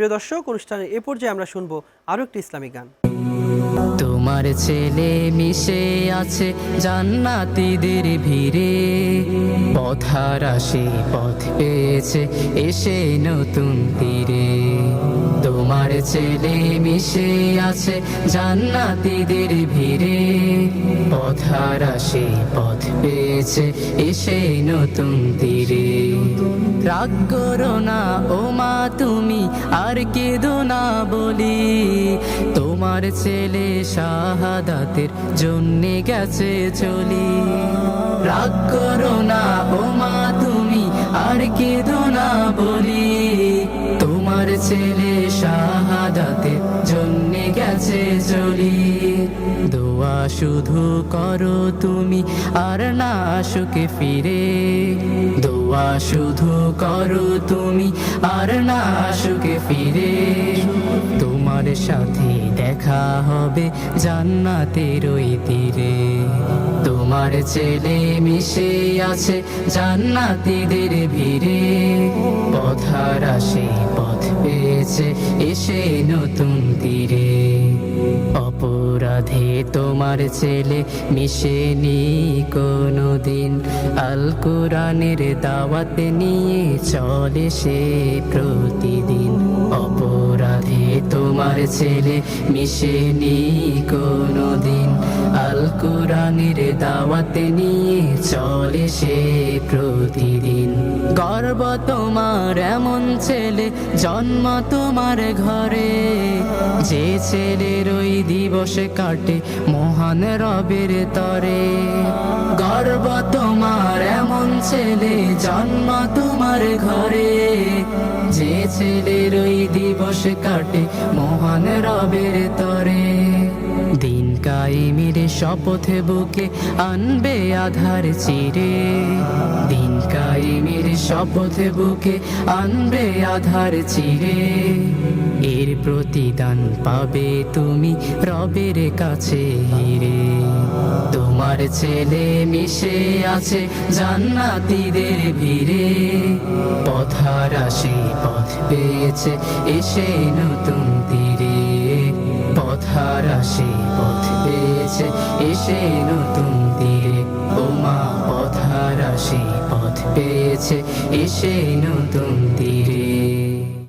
প্রিয় দর্শক অনুষ্ঠানের এ পর্যায়ে আমরা শুনব আরও একটি ইসলামিক গান। তোমার ছেলে মিশে আছে জান্নাতীদের ভিড়ে। পথার আসে পথ পেয়েছে এসে নতুন তীরে। তোমার ছেলে মিশে আছে জান্নাতীদের ভিড়ে। পথার আসে পথ পেয়েছে এসে নতুন তীরে। রাগ করো না, ও মা, তুমি আর কেঁদো না বলি। তোমার ছেলে শাহাদাতের জন্যে গেছে চলি। রাগ করো না, ও মা, তুমি আর কেঁদো না বলি। তোমার ছেলে শাহাদাতের জন্যে গেছে চলি। দোয়া শুধু করো তুমি আর না সুখে ফিরে। দোয়া শুধু করো তুমি, আর না সুখে ফিরে। তোমার সাথে দেখা হবে জান্নাতের ওই তীরে। তোমার ছেলে মিশে আছে জান্নাতীদের ভিড়ে। পথার আসে পথ পেয়েছে এসে নতুন তীরে। অপরাধে তোমার ছেলে মিশেনি কোনো দিন আল কোরআনের দাওয়াত নিয়ে চলে সে প্রতিদিন। অপরাধে তোমার ছেলে মিশেনি কোনো দিন আল কোরআনের দাওয়াত নিয়ে চলে সে প্রতিদিন। গর্ব তোমার এমন ছেলে, জন্ম তোমার ঘরে। যে ছেলের ওই দিবসে কাটে মহান রবের তরে। গর্ব তোমার এমন ছেলে, জন্ম তোমার ঘরে। যে ছেলের ওই দিবস কাটে মহান রবের তরে। দিন কায়েমের শপথে বুকে আনবে আধার চিরে। দিন কায়েমের শপথে বুকে আনবে আধার চিরে। এর প্রতিদান পাবে তুমি রবের কাছে হিরে। তোমার ছেলে মিশে আছে জান্নাতীদের ভিড়ে। পথার আসে পথ পেয়েছে এসে নতুন তীরে। পথার আসে পথ এসে নতুন তীরে ওমা পথারা সেই পথ পেয়েছে। এসে নতুন তীরে